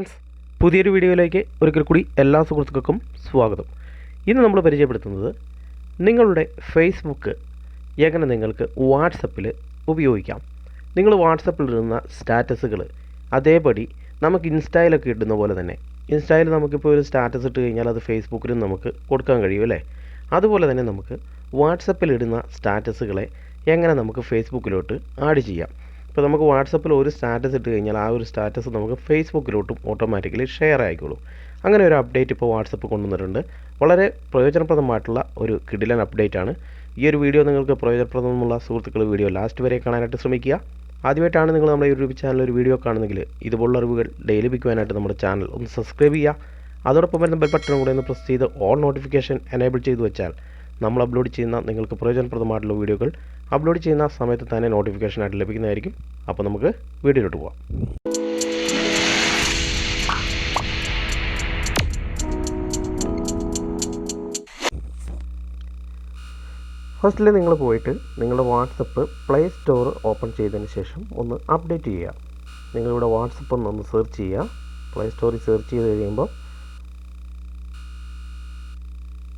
Friends പുതിയൊരു വീഡിയോയിലേക്ക് ഒരിക്കൽ കൂടി എല്ലാ സുഹൃത്തുക്കൾക്കും സ്വാഗതം. ഇന്ന് നമ്മൾ പരിചയപ്പെടുത്തുന്നത് നിങ്ങളുടെ ഫേസ്ബുക്ക് എങ്ങനെ നിങ്ങൾക്ക് വാട്സപ്പിൽ ഉപയോഗിക്കാം? നിങ്ങൾ വാട്സപ്പിൽ ഇടുന്ന സ്റ്റാറ്റസുകൾ അതേപടി നമുക്ക് ഇൻസ്റ്റയിലൊക്കെ ഇടുന്ന പോലെ തന്നെ. ഇൻസ്റ്റയിൽ നമുക്കിപ്പോൾ ഒരു സ്റ്റാറ്റസ് ഇട്ട് കഴിഞ്ഞാൽ അത് ഫേസ്ബുക്കിലും നമുക്ക് കൊടുക്കാൻ കഴിയും അല്ലേ? അതുപോലെ തന്നെ നമുക്ക് വാട്സപ്പിൽ ഇടുന്ന സ്റ്റാറ്റസുകളെ എങ്ങനെ നമുക്ക് ഫേസ്ബുക്കിലോട്ട് ആഡ് ചെയ്യാം? ഇപ്പോൾ നമുക്ക് വാട്സപ്പിൽ ഒരു സ്റ്റാറ്റസ് ഇട്ട് കഴിഞ്ഞാൽ ആ ഒരു സ്റ്റാറ്റസ് നമുക്ക് ഫേസ്ബുക്കിലോട്ടും ഓട്ടോമാറ്റിക്കലി ഷെയർ ആയിക്കോളും. അങ്ങനെ ഒരു അപ്ഡേറ്റ് ഇപ്പോൾ വാട്സപ്പ് കൊണ്ടുവന്നിട്ടുണ്ട്. വളരെ പ്രയോജനപ്രദമായിട്ടുള്ള ഒരു കിടിലൻ അപ്ഡേറ്റ് ആണ് ഈ ഒരു വീഡിയോ നിങ്ങൾക്ക് പ്രയോജനപ്രദമുള്ള സുഹൃത്തുക്കൾ വീഡിയോ ലാസ്റ്റ് വരെ കാണാനായിട്ട് ശ്രമിക്കുക. ആദ്യമായിട്ടാണ് നിങ്ങൾ നമ്മുടെ യൂട്യൂബ് ചാനൽ ഒരു വീഡിയോ കാണുന്നെങ്കിൽ ഇതുപോലുള്ള അറിവുകൾ ഡെയിലി ലഭിക്കുവാനായിട്ട് നമ്മുടെ ചാനൽ ഒന്ന് സബ്സ്ക്രൈബ് ചെയ്യുക. അതോടൊപ്പം വരുന്ന ബെൽ ബട്ടൺ കൂടെ ഒന്ന് പ്രസ് ചെയ്ത് ഓൾ നോട്ടിഫിക്കേഷൻ എനേബിൾ ചെയ്തു വെച്ചാൽ നമ്മൾ അപ്ലോഡ് ചെയ്യുന്ന നിങ്ങൾക്ക് പ്രയോജനപ്രദമായിട്ടുള്ള വീഡിയോകൾ അപ്ലോഡ് ചെയ്യുന്ന സമയത്ത് തന്നെ നോട്ടിഫിക്കേഷനായിട്ട് ലഭിക്കുന്നതായിരിക്കും. അപ്പോൾ നമുക്ക് വീഡിയോയിലോട്ട് പോവാം. ഫസ്റ്റിൽ നിങ്ങൾ പോയിട്ട് നിങ്ങളുടെ വാട്സപ്പ് പ്ലേ സ്റ്റോർ ഓപ്പൺ ചെയ്തതിന് ശേഷം ഒന്ന് അപ്ഡേറ്റ് ചെയ്യുക. നിങ്ങളിവിടെ വാട്സപ്പ് ഒന്ന് സെർച്ച് ചെയ്യുക. പ്ലേ സ്റ്റോറിൽ സെർച്ച് ചെയ്ത് കഴിയുമ്പോൾ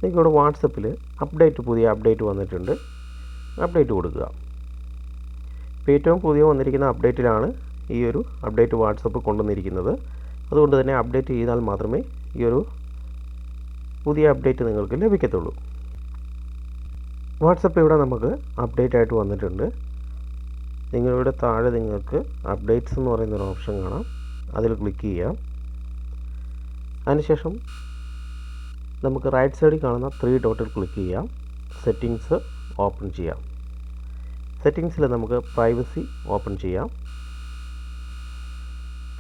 നിങ്ങൾക്കിവിടെ വാട്സപ്പിൽ അപ്ഡേറ്റ് പുതിയ അപ്ഡേറ്റ് വന്നിട്ടുണ്ട്. അപ്ഡേറ്റ് കൊടുക്കുക. ഇപ്പോൾ ഏറ്റവും പുതിയ വന്നിരിക്കുന്ന അപ്ഡേറ്റിലാണ് ഈ ഒരു അപ്ഡേറ്റ് വാട്സപ്പ് കൊണ്ടുവന്നിരിക്കുന്നത്. അതുകൊണ്ട് തന്നെ അപ്ഡേറ്റ് ചെയ്താൽ മാത്രമേ ഈ ഒരു പുതിയ അപ്ഡേറ്റ് നിങ്ങൾക്ക് ലഭിക്കത്തുള്ളൂ. വാട്സപ്പ് ഇവിടെ നമുക്ക് അപ്ഡേറ്റ് ആയിട്ട് വന്നിട്ടുണ്ട്. നിങ്ങളിവിടെ താഴെ നിങ്ങൾക്ക് അപ്ഡേറ്റ്സ് എന്ന് പറയുന്ന ഒരു ഓപ്ഷൻ കാണാം. അതിൽ ക്ലിക്ക് ചെയ്യാം അതിനുശേഷം നമുക്ക് റൈറ്റ് സൈഡിൽ കാണുന്ന ത്രീ ഡോട്ടിൽ ക്ലിക്ക് ചെയ്യാം സെറ്റിങ്സ് ഓപ്പൺ ചെയ്യാം. സെറ്റിങ്സിൽ നമുക്ക് പ്രൈവസി ഓപ്പൺ ചെയ്യാം.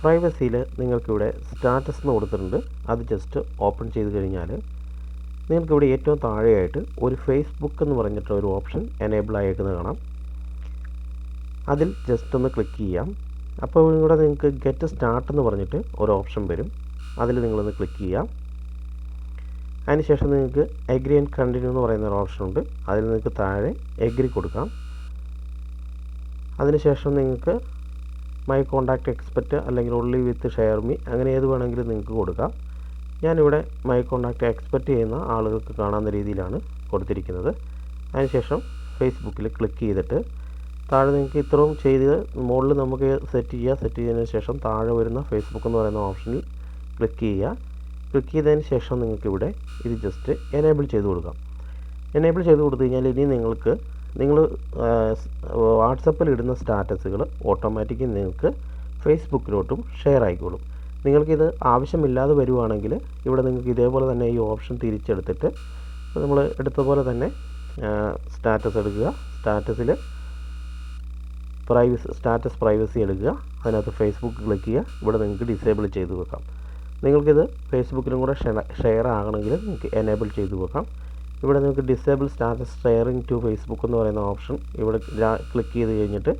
പ്രൈവസിയിൽ നിങ്ങൾക്കിവിടെ സ്റ്റാറ്റസ് എന്ന് കൊടുത്തിട്ടുണ്ട്. അത് ജസ്റ്റ് ഓപ്പൺ ചെയ്ത് കഴിഞ്ഞാൽ നിങ്ങൾക്കിവിടെ ഏറ്റവും താഴെയായിട്ട് ഒരു ഫേസ്ബുക്ക് എന്ന് പറഞ്ഞിട്ട് ഒരു ഓപ്ഷൻ എനേബിൾ ആയേക്കുന്നത് കാണാം. അതിൽ ജസ്റ്റ് ഒന്ന് ക്ലിക്ക് ചെയ്യാം. അപ്പോൾ ഇവിടെ നിങ്ങൾക്ക് ഗെറ്റ് സ്റ്റാർട്ട് എന്ന് പറഞ്ഞിട്ട് ഒരു ഓപ്ഷൻ വരും. അതിൽ നിങ്ങളൊന്ന് ക്ലിക്ക് ചെയ്യാം. അതിനുശേഷം നിങ്ങൾക്ക് എഗ്രി ആൻഡ് കണ്ടിന്യൂ എന്ന് പറയുന്ന ഒരു ഓപ്ഷൻ ഉണ്ട്. അതിൽ നിങ്ങൾക്ക് താഴെ എഗ്രി കൊടുക്കാം. അതിനുശേഷം നിങ്ങൾക്ക് മൈ കോണ്ടാക്ട് എക്സ്പെക്റ്റ് അല്ലെങ്കിൽ ഉള്ളി വിത്ത് ഷെയർ മീ അങ്ങനെ ഏത് വേണമെങ്കിലും നിങ്ങൾക്ക് കൊടുക്കാം. ഞാനിവിടെ മൈ കോണ്ടാക്ട് എക്സ്പെക്റ്റ് ചെയ്യുന്ന ആളുകൾക്ക് കാണാവുന്ന രീതിയിലാണ് കൊടുത്തിരിക്കുന്നത്. അതിനുശേഷം ഫേസ്ബുക്കിൽ ക്ലിക്ക് ചെയ്തിട്ട് താഴെ നിങ്ങൾക്ക് ഇത്രയും ചെയ്ത് മുകളിൽ നമുക്ക് സെറ്റ് ചെയ്യുക. സെറ്റ് ചെയ്തതിന് ശേഷം താഴെ വരുന്ന ഫേസ്ബുക്ക് എന്ന് പറയുന്ന ഓപ്ഷനിൽ ക്ലിക്ക് ചെയ്യുക. ക്ലിക്ക് ചെയ്തതിന് ശേഷം നിങ്ങൾക്കിവിടെ ഇത് ജസ്റ്റ് എനേബിൾ ചെയ്ത് കൊടുക്കാം. എനേബിൾ ചെയ്ത് കൊടുത്തു കഴിഞ്ഞാൽ ഇനി നിങ്ങൾക്ക് നിങ്ങൾ വാട്സപ്പിൽ ഇടുന്ന സ്റ്റാറ്റസുകൾ ഓട്ടോമാറ്റിക്കലി നിങ്ങൾക്ക് ഫേസ്ബുക്കിലോട്ടും ഷെയർ ആയിക്കോളും. നിങ്ങൾക്കിത് ആവശ്യമില്ലാതെ വരുവാണെങ്കിൽ ഇവിടെ നിങ്ങൾക്ക് ഇതേപോലെ തന്നെ ഈ ഓപ്ഷൻ തിരിച്ചെടുത്തിട്ട് നമ്മൾ എടുത്ത പോലെ തന്നെ സ്റ്റാറ്റസ് എടുക്കുക. സ്റ്റാറ്റസിൽ പ്രൈവസി സ്റ്റാറ്റസ് പ്രൈവസി എടുക്കുക. അതിനകത്ത് ഫേസ്ബുക്ക് ക്ലിക്ക് ചെയ്യുക. ഇവിടെ നിങ്ങൾക്ക് ഡിസേബിൾ ചെയ്ത് വെക്കാം. നിങ്ങൾക്കിത് ഫേസ്ബുക്കിലും കൂടെ ഷെയർ ആകണമെങ്കിൽ നിങ്ങൾക്ക് എനേബിൾ ചെയ്തു വെക്കാം. ഇവിടെ നിങ്ങൾക്ക് disable status sharing to Facebook എന്ന് പറയുന്ന ഓപ്ഷൻ ഇവിടെ ക്ലിക്ക് ചെയ്ത് കഴിഞ്ഞിട്ട്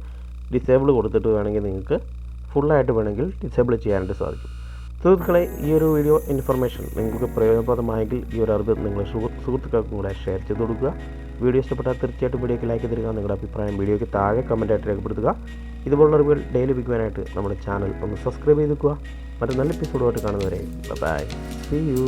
ഡിസേബിൾ കൊടുത്തിട്ട് വേണമെങ്കിൽ നിങ്ങൾക്ക് ഫുള്ളായിട്ട് വേണമെങ്കിൽ ഡിസേബിൾ ചെയ്യാനായിട്ട് സാധിക്കും. സുഹൃത്തുക്കളെ ഈ ഒരു വീഡിയോ ഇൻഫർമേഷൻ നിങ്ങൾക്ക് പ്രയോജനപ്രദമായെങ്കിൽ ഈ ഒരു അറിവ് നിങ്ങൾ സുഹൃത്തുക്കൾക്കും കൂടെ ഷെയർ ചെയ്ത് കൊടുക്കുക. വീഡിയോ ഇഷ്ടപ്പെട്ടാൽ തീർച്ചയായിട്ടും വീഡിയോയ്ക്ക് ലൈക്ക് തരിക നിങ്ങളുടെ അഭിപ്രായം വീഡിയോയ്ക്ക് താഴെ കമന്റായിട്ട് രേഖപ്പെടുത്തുക. ഇതുപോലുള്ള അറിവുകൾ ഡെയിലി ലഭിക്കുവാനായിട്ട് നമ്മുടെ ചാനൽ ഒന്ന് സബ്സ്ക്രൈബ് ചെയ്ത് വെക്കുക. മറ്റൊരു നല്ല എപ്പിസോഡുമായിട്ട് കാണുന്നവരെ ബൈ സി യു